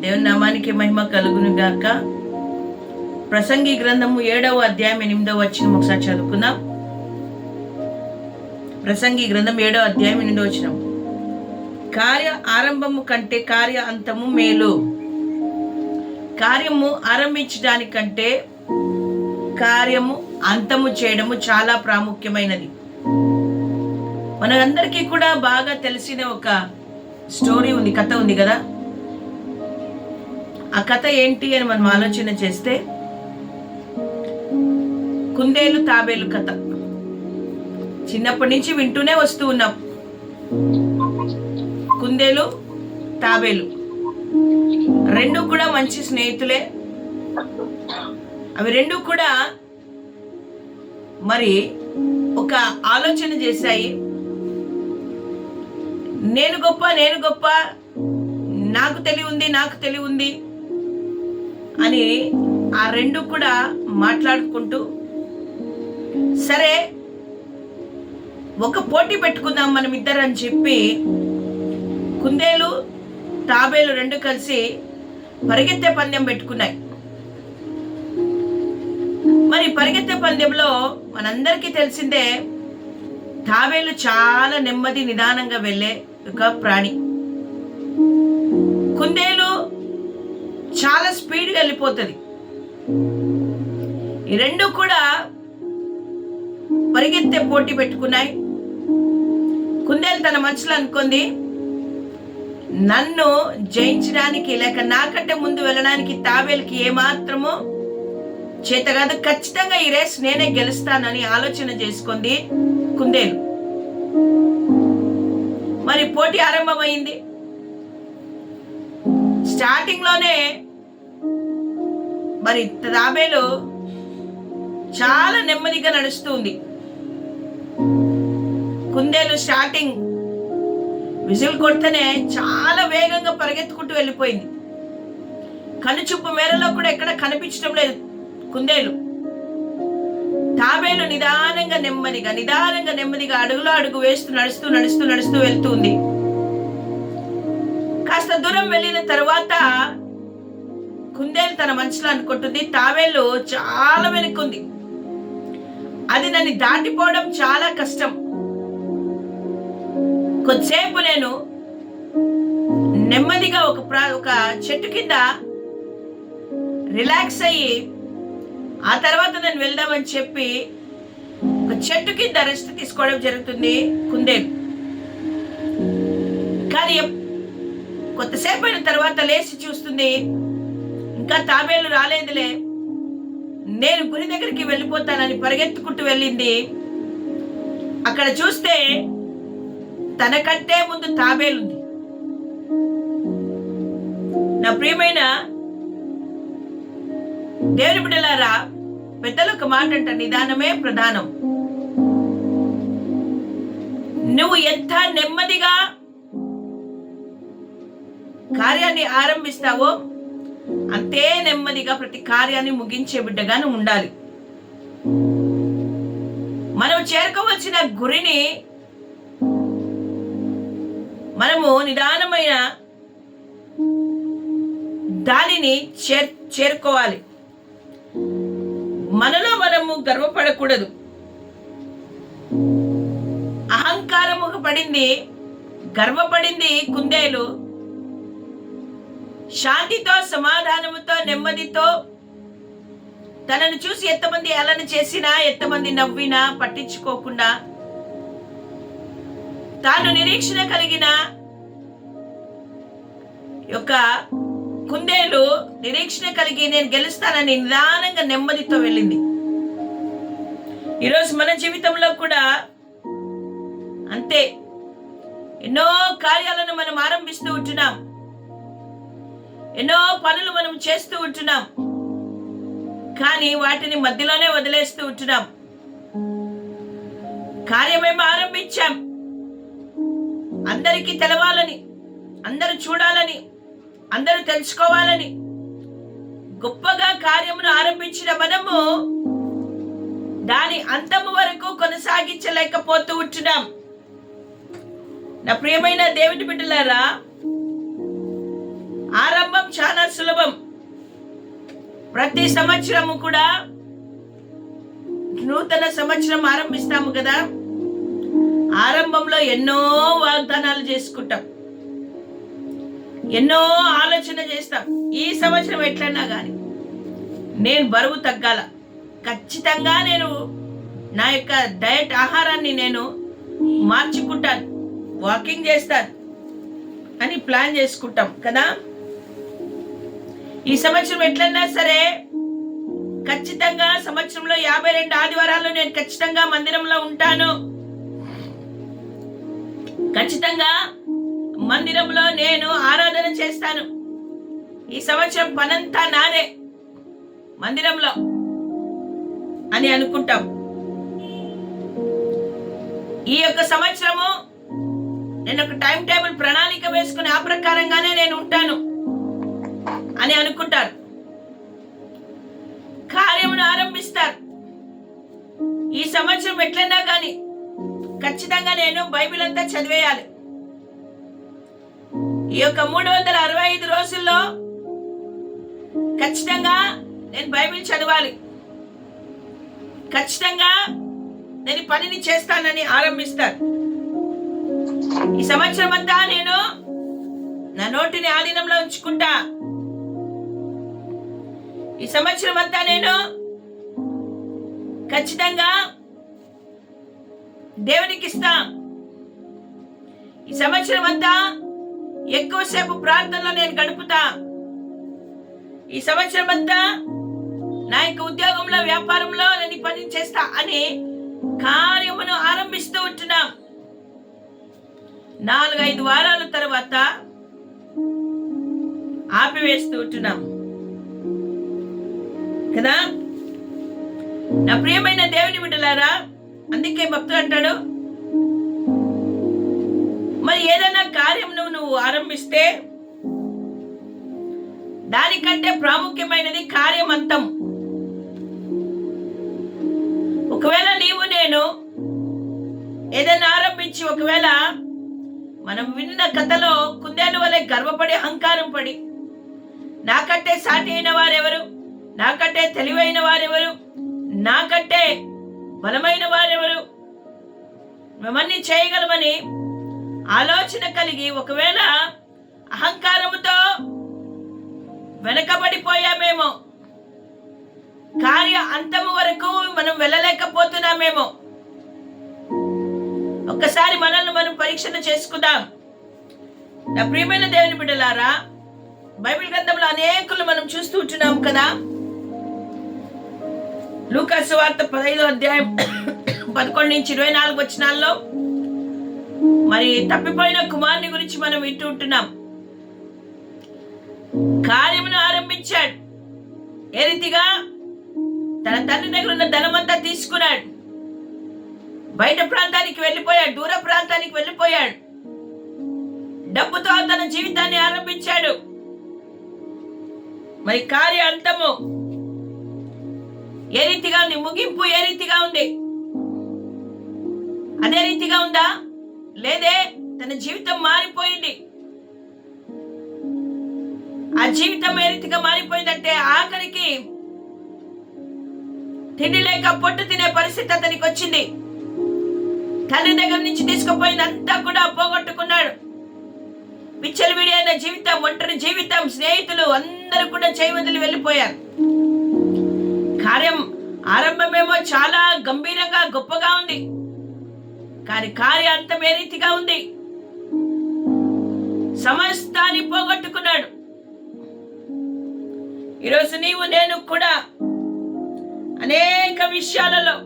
దేవుని నామానికి మహిమ కలుగును గాక. ప్రసంగి గ్రంథము ఏడవ అధ్యాయం ఎనిమిదవ వచ్చిన ఒకసారి చదువుకుందాం. ప్రసంగి గ్రంథం ఏడవ అధ్యాయం ఎనిమిదవ వచ్చిన కార్య ఆరంభము కంటే కార్య అంతము మేలు. కార్యము ఆరంభించడానికంటే కార్యము అంతము చేయడము చాలా ప్రాముఖ్యమైనది. మనందరికీ కూడా బాగా తెలిసిన ఒక స్టోరీ ఉంది కథ ఉంది కదా? ఆ కథ ఏంటి అని మనం ఆలోచన చేస్తే కుందేలు తాబేలు కథ. చిన్నప్పటి నుంచి వింటూనే వస్తూ ఉన్నాం. కుందేలు తాబేలు రెండు కూడా మంచి స్నేహితులే. అవి రెండు కూడా మరి ఒక ఆలోచన చేశాయి. నేను గొప్ప నేను గొప్ప నాకు తెలివి ఉంది నాకు తెలివి ఉంది. అని ఆ రెండు కూడా మాట్లాడుకుంటూ సరే ఒక పోటీ పెట్టుకుందాం మనం ఇద్దరు అని చెప్పి కుందేలు తాబేలు రెండు కలిసి పరిగెత్తే పందెం పెట్టుకున్నాయి. మరి పరిగెత్తే పందెంలో మనందరికీ తెలిసిందే తాబేలు చాలా నెమ్మది నిదానంగా వెళ్ళే ఒక ప్రాణి. కుందేలు చాలా స్పీడ్గా వెళ్ళిపోతుంది. ఈ రెండు కూడా పరిగెత్తే పోటీ పెట్టుకున్నాయి. కుందేలు తన మనసులో అనుకుంది నన్ను జయించడానికి లేక నాకంటే ముందు వెళ్ళడానికి తాబేలుకి ఏమాత్రము చేత కాదు. ఖచ్చితంగా ఈ రేస్ నేనే గెలుస్తానని ఆలోచన చేసుకుంది కుందేలు. మరి పోటీ ఆరంభమైంది. స్టార్టింగ్లోనే మరి తాబేలు చాలా నెమ్మదిగా నడుస్తుంది కుందేలు స్టార్టింగ్ విజిల్ కొడితేనే చాలా వేగంగా పరిగెత్తుకుంటూ వెళ్ళిపోయింది. కనుచూపు మేరలో కూడా ఎక్కడ కనిపించడం లేదు కుందేలు. తాబేలు నిదానంగా నెమ్మదిగా నిదానంగా నెమ్మదిగా అడుగులో అడుగు వేస్తూ నడుస్తూ నడుస్తూ నడుస్తూ వెళ్తుంది కాస్త దూరం వెళ్ళిన తర్వాత కుందేలు తన మనసులో అనుకుంటుంది. తాబేలు చాలా వెనుక్కుంది అది నన్ను దాటిపోవడం చాలా కష్టం. కొద్దిసేపు నేను నెమ్మదిగా ఒక ప్రా- ఒక చెట్టు కింద రిలాక్స్ అయ్యి ఆ తర్వాత నేను వెళ్దామని చెప్పి ఒక చెట్టు కింద రెస్ట్ తీసుకోవడం జరుగుతుంది కుందేలు. కానీ ఎప్- కొంతసేపు అయిన తర్వాత లేచి చూస్తుంది ఇంకా తాబేలు రాలేదులే. నేను గురి దగ్గరికి వెళ్ళిపోతానని పరిగెత్తుకుంటూ వెళ్ళింది. అక్కడ చూస్తే తనకంటే ముందు తాబేలుంది. నా ప్రియమైన దేవుని బిడ్డలారా పెద్దలు ఒక మాట అంట నిదానమే ప్రధానం. నువ్వు ఎంత నెమ్మదిగా కార్యాన్ని ఆరంభిస్తావో అంతే నెమ్మదిగా ప్రతి కార్యాన్ని ముగించే బిడ్డగానే ఉండాలి. మనం చేరుకోవలసిన గురిని మనము నిదానమైన దానిని చేర్ చేరుకోవాలి. మనలో మనము గర్వపడకూడదు. అహంకారము పడింది గర్వపడింది కుందేలు శాంతితో సమాధానముతో నెమ్మదితో తనను చూసి ఎంతమంది అలన చేసినా ఎంతమంది నవ్వినా పట్టించుకోకుండా తాను నిరీక్షణ కలిగిన యొక్క కుందేలు నిరీక్షణ కలిగి నేను గెలుస్తానని నిదానంగా నెమ్మదితో వెళ్ళింది. ఈరోజు మన జీవితంలో కూడా అంతే. ఎన్నో కార్యాలను మనం ఆరంభిస్తూ ఉంటున్నాం. ఎన్నో పనులు మనం చేస్తూ ఉంటున్నాం. కానీ వాటిని మధ్యలోనే వదిలేస్తూ ఉంటున్నాం. కార్యమేమో ఆరంభించాం. అందరికీ తెలవాలని అందరూ చూడాలని అందరూ తెలుసుకోవాలని గొప్పగా కార్యమును ఆరంభించిన మనము దాని అంతము వరకు కొనసాగించలేకపోతూ ఉంటున్నాం. నా ప్రియమైన దేవుడి బిడ్డలారా ఆరంభం చాలా సులభం. ప్రతి సంవత్సరము కూడా నూతన సంవత్సరం ఆరంభిస్తాము కదా. ఆరంభంలో ఎన్నో వాగ్దానాలు చేసుకుంటాం. ఎన్నో ఆలోచన చేస్తాం. ఈ సంవత్సరం ఎట్లన్నా కానీ నేను బరువు తగ్గాల. ఖచ్చితంగా నేను నా యొక్క డయట్ ఆహారాన్ని నేను మార్చుకుంటాను. వాకింగ్ చేస్తాను. అని ప్లాన్ చేసుకుంటాం కదా. ఈ సంవత్సరం ఎట్లన్నా సరే ఖచ్చితంగా సంవత్సరంలో యాభై రెండు ఆదివారాలు నేను ఖచ్చితంగా మందిరంలో ఉంటాను. ఖచ్చితంగా మందిరంలో నేను ఆరాధన చేస్తాను. ఈ సంవత్సరం పనంతా నాదే మందిరంలో అని అనుకుంటాం. ఈ యొక్క సంవత్సరము నేను ఒక టైం టేబుల్ ప్రణాళిక వేసుకుని ఆ ప్రకారంగానే నేను ఉంటాను. అని అనుకుంటారు. కార్యమును ఆరంభిస్తారు. ఈ సంవత్సరం ఎట్లన్నా కానీ ఖచ్చితంగా నేను బైబిల్ అంతా చదివేయాలి. ఈ యొక్క మూడు వందల అరవై ఐదు రోజుల్లో ఖచ్చితంగా నేను బైబిల్ చదవాలి. ఖచ్చితంగా నేను పనిని చేస్తానని ఆరంభిస్తారు. ఈ సంవత్సరం అంతా నేను నా నోటిని ఆధీనంలో ఉంచుకుంటా. ఈ సంవత్సరం అంతా నేను ఖచ్చితంగా దేవునికి ఇస్తా. ఈ సంవత్సరం అంతా ఎక్కువసేపు ప్రార్థనలో నేను గడుపుతా. ఈ సంవత్సరం అంతా నా యొక్క ఉద్యోగంలో వ్యాపారంలో నేను ఈ పని చేస్తా అని కార్యమును ఆరంభిస్తూ ఉంటున్నాం. నాలుగైదు వారాల తర్వాత ఆపివేస్తూ ఉంటున్నాం. కదా? నా ప్రియమైన దేవుని బిడ్డలారా అందుకే భక్తుడు అంటాడు మరి ఏదైనా కార్యం నువ్వు నువ్వు ఆరంభిస్తే దానికంటే ప్రాముఖ్యమైనది కార్యమంతం. ఒకవేళ నీవు నేను ఏదైనా ఆరంభించి ఒకవేళ మనం విన్న కథలో కుందేలు వలె గర్వపడి అహంకారం పడి నాకంటే సాటి అయిన వారెవరు? నాకంటే తెలివైన వారెవరు? నాకంటే బలమైన వారెవరు? మేమన్నీ చేయగలమని ఆలోచన కలిగి ఒకవేళ అహంకారముతో వెనకబడిపోయామేమో కార్య అంతము వరకు మనం వెళ్ళలేకపోతున్నామేమో ఒక్కసారి మనల్ని మనం పరీక్షణ చేసుకుందాం. నా ప్రియమైన దేవుని బిడ్డలారా బైబిల్ గ్రంథంలో అనేకులు మనం చూస్తూ ఉంటున్నాం కదా. లూకాసు వార్త పదహైదో అధ్యాయం పదకొండు నుంచి ఇరవై నాలుగు వచ్చినాల్లో మరి తప్పిపోయిన కుమారుని గురించి మనం వింటూ ఉంటున్నాం. కార్యమును ఆరంభించాడు. ఏ రీతిగా? తన తండ్రి దగ్గర ఉన్న ధనమంతా తీసుకున్నాడు. బయట ప్రాంతానికి వెళ్ళిపోయాడు దూర ప్రాంతానికి వెళ్ళిపోయాడు. డబ్బుతో తన జీవితాన్ని ఆరంభించాడు. మరి కార్య అంతము ఏ రీతిగా ఉంది? ముగింపు ఏ రీతిగా ఉంది? అదే రీతిగా ఉందా? లేదే తన జీవితం మారిపోయింది. ఆ జీవితం ఏ రీతిగా మారిపోయిందంటే ఆఖరికి తిండి లేక పొట్టు తినే పరిస్థితి అతనికి వచ్చింది. తండ్రి దగ్గర నుంచి తీసుకుపోయిందంతా కూడా పోగొట్టుకున్నాడు. పిచ్చలు అయిన జీవితం ఒంటరి జీవితం స్నేహితులు అందరూ కూడా చేయవదిలి వెళ్ళిపోయారు. కార్యం ఆరంభమేమో చాలా గంభీరంగా గొప్పగా ఉంది. కానీ కార్య అంతం ఏ రీతిగా ఉంది? సమస్తాన్ని పోగొట్టుకున్నాడు. ఈరోజు నీవు నేను కూడా అనేక విషయాలలో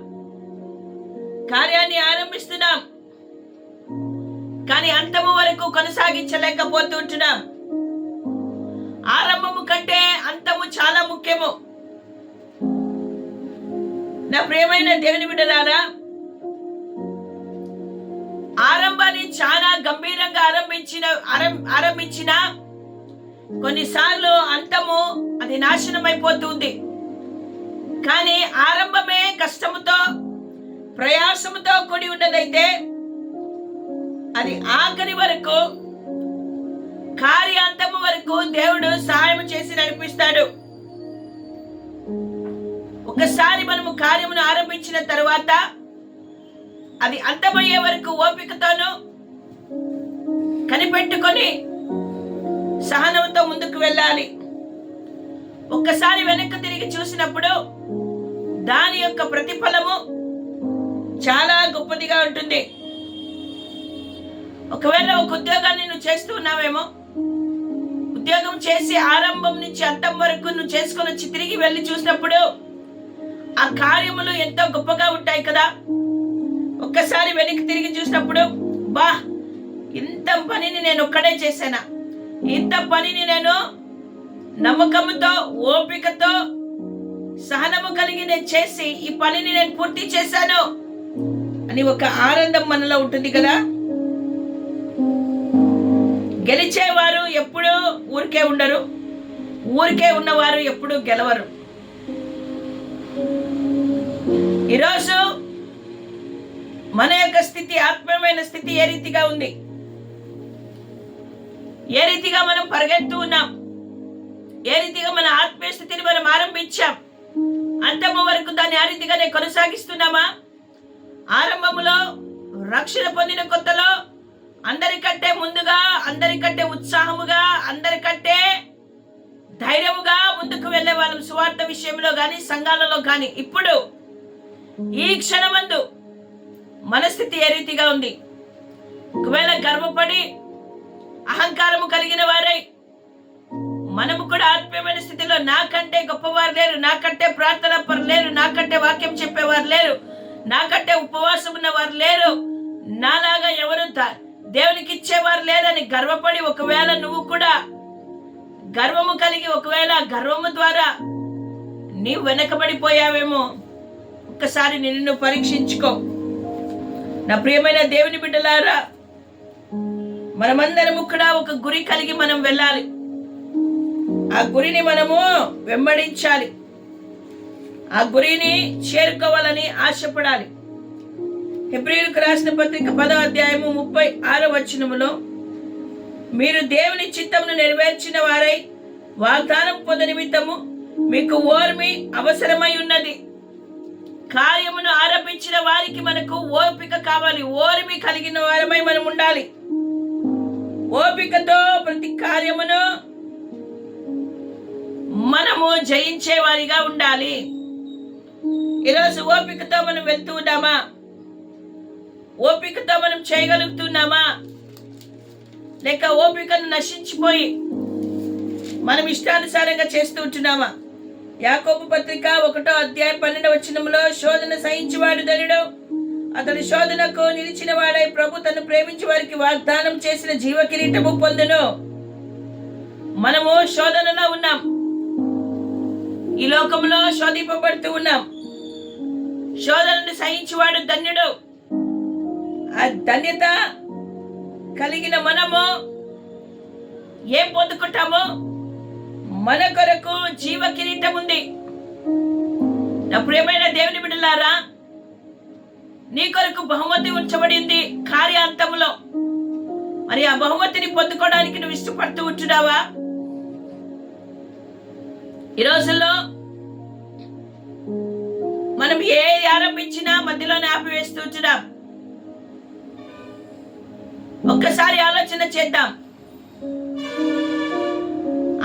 కార్యాన్ని ఆరంభిస్తున్నాం. కానీ అంతము వరకు కొనసాగించలేకపోతుంటున్నాం ఆరంభము కంటే అంతము చాలా ముఖ్యము. నా ప్రేమైన దేవుని బిడ్డలారా ఆరంభాన్ని చాలా గంభీరంగా ఆరంభించిన ఆరంభించిన కొన్నిసార్లు అంతము అది నాశనం అయిపోతుంది. కానీ ఆరంభమే కష్టముతో ప్రయాసముతో కూడి ఉన్నదైతే అది ఆఖరి వరకు కార్యాంతము వరకు దేవుడు సహాయం చేసి నడిపిస్తాడు. ఒకసారి మనము కార్యమును ఆరంభించిన తరువాత అది అంతమయ్యే వరకు ఓపికతోను కనిపెట్టుకొని సహనంతో ముందుకు వెళ్ళాలి. ఒక్కసారి వెనక్కి తిరిగి చూసినప్పుడు దాని యొక్క ప్రతిఫలము చాలా గొప్పదిగా ఉంటుంది. ఒకవేళ ఒక ఉద్యోగాన్ని నువ్వు చేస్తూ ఉన్నావేమో ఉద్యోగం చేసి ఆరంభం నుంచి అంతం వరకు నువ్వు చేసుకొని వచ్చి తిరిగి వెళ్ళి చూసినప్పుడు ఆ కార్యములు ఎంతో గొప్పగా ఉంటాయి కదా. ఒక్కసారి వెనక్కి తిరిగి చూసినప్పుడు బా ఇంత పనిని నేను ఒక్కడే చేశానా? ఇంత పనిని నేను నమ్మకంతో ఓపికతో సహనము కలిగి నేను చేసి ఈ పనిని నేను పూర్తి చేశాను? అని ఒక ఆనందం మనలో ఉంటుంది కదా. గెలిచేవారు ఎప్పుడూ ఊరికే ఉండరు. ఊరికే ఉన్నవారు ఎప్పుడూ గెలవరు. ఈరోజు మన యొక్క స్థితి ఆత్మీయమైన స్థితి ఏ రీతిగా ఉంది? ఏ రీతిగా మనం పరిగెత్తు ఉన్నాం? ఏ రీతిగా మన ఆత్మీయ స్థితిని మనం ఆరంభించాం? అంతము వరకు దాన్ని ఆ రీతిగానే కొనసాగిస్తున్నామా? ఆరంభములో రక్షణ పొందిన కొత్తలో అందరికంటే ముందుగా అందరికంటే ఉత్సాహముగా అందరికంటే ధైర్యముగా ముందుకు వెళ్ళే వాళ్ళం సువార్త విషయంలో కానీ సంఘాలలో కానీ ఇప్పుడు ఈ క్షణమందు మనస్థితి ఏ రీతిగా ఉంది? ఒకవేళ గర్వపడి అహంకారము కలిగిన వారై మనము కూడా ఆత్మీయమైన స్థితిలో నాకంటే గొప్పవారు లేరు నాకంటే ప్రార్థన పరు లేరు నాకంటే వాక్యం చెప్పేవారు లేరు నాకంటే ఉపవాసం ఉన్నవారు లేరు నాలాగా ఎవరు దేవునికి ఇచ్చేవారు లేరని గర్వపడి ఒకవేళ నువ్వు కూడా గర్వము కలిగి ఒకవేళ గర్వము ద్వారా నీవు వెనకబడిపోయావేమో ఒక్కసారి నిన్ను పరీక్షించుకో. నా ప్రియమైన దేవుని బిడ్డలారా మనమందరము కూడా ఒక గురి కలిగి మనం వెళ్ళాలి. ఆ గురిని మనము వెంబడించాలి. ఆ గురిని చేరుకోవాలని ఆశపడాలి. హెబ్రిలకు రాసిన పత్రిక పదో అధ్యాయము ముప్పై ఆరో వచనములో మీరు దేవుని చిత్తమును నెరవేర్చిన వారై వాగ్దానం పొంద నిమిత్తము మీకు ఓర్మి అవసరమై ఉన్నది. కార్యమును ఆరంభించిన వారికి మనకు ఓపిక కావాలి. ఓర్మి కలిగిన వారమై మనం ఉండాలి. ఓపికతో ప్రతి కార్యమును మనము జయించే వారిగా ఉండాలి. ఈరోజు ఓపికతో మనం వెళ్తూ ఉన్నామా? ఓపికతో మనం చేయగలుగుతున్నామా? లేక ఓపికను నశించిపోయి మనం ఇష్టానుసారంగా చేస్తూ ఉంటున్నామా? యాకోబు పత్రిక ఒకటో అధ్యాయ పన్నెండు వచనంలో శోధన సహించేవాడు ధనుడు అతడు శోధనకు నిలిచిన వాడై ప్రభు తను ప్రేమించి వారికి వాగ్దానం చేసిన జీవ కిరీటము పొందును. మనము శోధనలో ఉన్నాం. ఈ లోకంలో శోధింపబడుతూ ఉన్నాం. శోధనను సహించేవాడు ధన్యుడు ఆ ధన్యత కలిగిన మనము ఏం పొందుకుంటామో మన కొరకు జీవ కిరీటం ఉంది. నా ప్రియమైన దేవుని బిడ్డలారా నీ కొరకు బహుమతి ఉంచబడింది కార్యాంతంలో మరి ఆ బహుమతిని పొందుకోవడానికి నువ్వు ఇష్టపడుతూ ఉంటున్నావా? ఈ రోజుల్లో మనం ఏ ఆరంభించినా మధ్యలోనే ఆపివేస్తూ ఉంటున్నాం. ఒక్కసారి ఆలోచన చేద్దాం.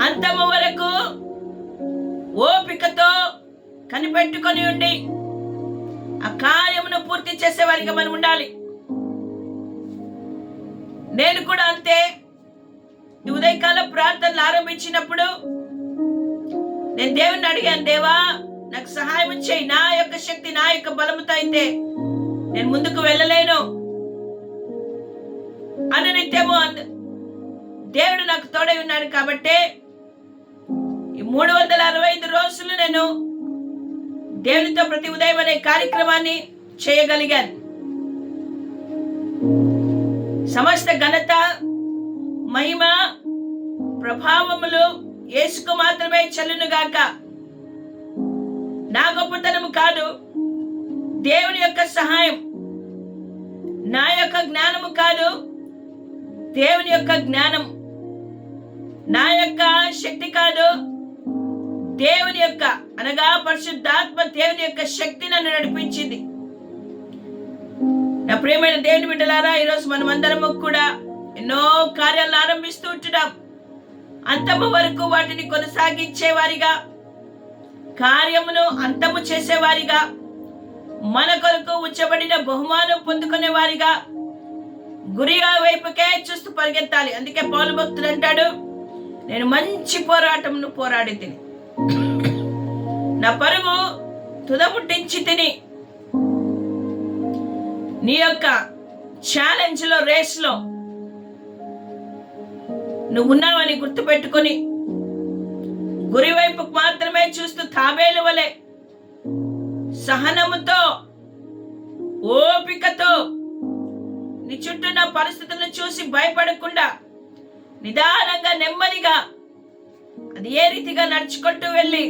అంతము వరకు ఓపికతో కనిపెట్టుకొని ఉండి ఆ కార్యమును పూర్తి చేసే వారికి మనం ఉండాలి. నేను కూడా అంతే. ఈ ఉదయకాల ప్రార్థనలు ఆరంభించినప్పుడు నేను దేవుని అడిగాను దేవా నాకు సహాయం చేయి. నా యొక్క శక్తి నా యొక్క బలముతో అయితే నేను ముందుకు వెళ్ళలేను. అని నిత్యము దేవుడు నాకు తోడై ఉన్నాడు కాబట్టి మూడు వందల అరవై ఐదు రోజులు నేను దేవునితో ప్రతి ఉదయం అనే కార్యక్రమాన్ని చేయగలిగాను. సమస్త ఘనత మహిమ ప్రభావములు యేసుకు మాత్రమే చెల్లునుగాక నా గొప్పతనం కాదు దేవుని యొక్క సహాయం. నా యొక్క జ్ఞానము కాదు దేవుని యొక్క జ్ఞానం. నా యొక్క శక్తి దేవుని యొక్క అనగా పరిశుద్ధాత్మ దేవుని యొక్క శక్తి నన్ను నడిపించింది. నా ప్రేమైన దేవుని బిడ్డలారా ఈరోజు మనమందరము కూడా ఎన్నో కార్యాలను ఆరంభిస్తూ ఉంటున్నాం. అంతము వరకు వాటిని కొనసాగించేవారిగా కార్యమును అంతము చేసేవారిగా మన కొరకు ఉంచబడిన బహుమానం పొందుకునే వారిగా గురిగా వైపుకే చూస్తూ పరిగెత్తాలి. అందుకే పౌలు భక్తుడు అంటాడు నేను మంచి పోరాటమును పోరాడి తిని నా పరుగు తుదముట్టించి తిని. నీ యొక్క ఛాలెంజ్లో రేస్లో నువ్వు ఉన్నావని గుర్తుపెట్టుకొని గురివైపుకు మాత్రమే చూస్తూ తాబేలు వలె సహనముతో ఓపికతో నీ చుట్టూ నా పరిస్థితులను చూసి భయపడకుండా నిదానంగా నెమ్మదిగా అది ఏ రీతిగా నడుచుకుంటూ వెళ్ళి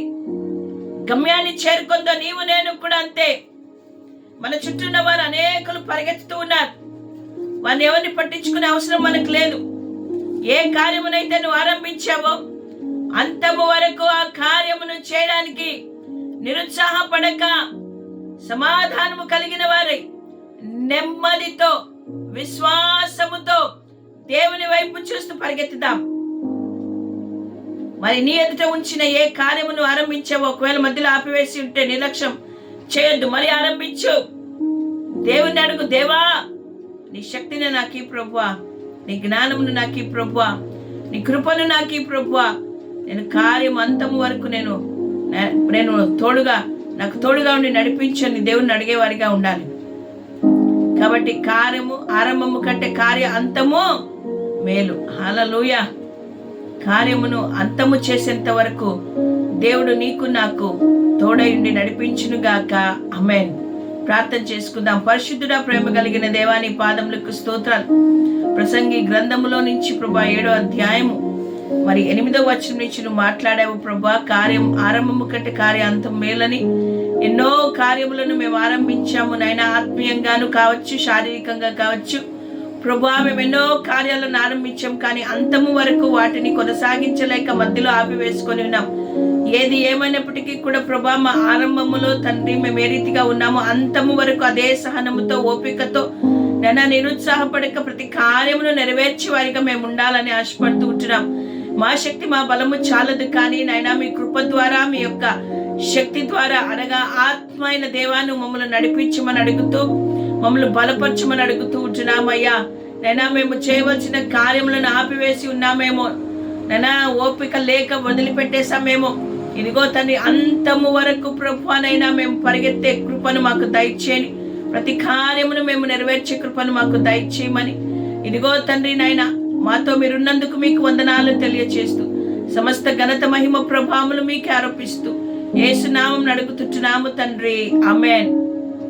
గమ్యాన్ని చేరుకుందో నీవు నేను కూడా అంతే. మన చుట్టూ ఉన్న వారు అనేకులు పరిగెత్తుతూ ఉన్నారు. వారిని ఎవరిని పట్టించుకునే అవసరం మనకు లేదు. ఏ కార్యమునైతే నువ్వు ఆరంభించావో అంతము వరకు ఆ కార్యమును చేయడానికి నిరుత్సాహపడక సమాధానము కలిగిన వారై నెమ్మదితో విశ్వాసముతో దేవుని వైపు చూస్తూ పరిగెత్తుదాం. మరి నీ ఎదుట ఉంచిన ఏ కార్యమును ఆరంభించావు ఒకవేళ మధ్యలో ఆపివేసి ఉంటే నిర్లక్ష్యం చేయొద్దు. మరి ఆరంభించు. దేవుని అడుగు దేవా నీ శక్తిని నాకు ఈ ప్రభువా నీ జ్ఞానమును నాకు ఈ ప్రభువా నీ కృపను నాకు ఈ ప్రభువా. నేను కార్యం అంతము వరకు నేను నేను తోడుగా నాకు తోడుగా ఉండి నడిపించని దేవుని అడిగేవారిగా ఉండాలి. కాబట్టి కార్యము ఆరంభము కంటే కార్య అంతము మేలు. హల్లెలూయ. కార్యమును అంతము చేసేంత వరకు దేవుడు నీకు నాకు తోడయుండి నడిపించునుగాక. అమెన్ ప్రార్థన చేసుకుందాం. పరిశుద్ధుడా ప్రేమ కలిగిన దేవాని పాదములకు స్తోత్రాలు. ప్రసంగి గ్రంథములో నుంచి ప్రభా ఏడో అధ్యాయము. మరి ఎనిమిదో వచనం నుంచి నువ్వు మాట్లాడావు ప్రభా. కార్యం ఆరంభము కంటే కార్య అంతం మేలని. ఎన్నో కార్యములను మేము ఆరంభించాము. నైనా ఆత్మీయంగాను కావచ్చు శారీరకంగా కావచ్చు. ప్రభా మేము ఎన్నో కార్యాలను ఆరంభించాం కానీ అంతము వరకు వాటిని కొనసాగించలేక మధ్యలో ఆపివేసుకొని ఉన్నాం. ఏది ఏమైనప్పటికీ కూడా ప్రభా మా ఆరంభములో తండ్రి మేము ఏ రీతిగా ఉన్నామో అంతము వరకు అదే సహనముతో ఓపికతో నన్న నిరుత్సాహపడక ప్రతి కార్యమును నెరవేర్చే వారిగా మేము ఉండాలని ఆశపడుతూ ఉంటున్నాం. మా శక్తి మా బలము చాలదు కానీ నైనా మీ కృప ద్వారా మీ యొక్క శక్తి ద్వారా అనగా ఆత్మైన దేవాన్ని మమ్మల్ని నడిపించమని అడుగుతూ మమ్మల్ని బలపరచమని అడుగుతూ ఉంటున్నామయ్యా. నైనా మేము చేయవలసిన కార్యములను ఆపివేసి ఉన్నామేమో. నైనా ఓపిక లేక వదిలిపెట్టేశామేమో ఇదిగో తండ్రి అంతము వరకు ప్రభునైనా మేము పరిగెత్తే కృపను మాకు దయచేయని. ప్రతి కార్యమును మేము నెరవేర్చే కృపను మాకు దయచేయమని. ఇదిగో తండ్రి నాయన మాతో మీరున్నందుకు మీకు వందనాలు తెలియచేస్తూ సమస్త ఘనత మహిమ ప్రభావములు మీకు ఆరోపిస్తూ ఏసునామం నడుగుతుంటున్నాము తండ్రి. అమెన్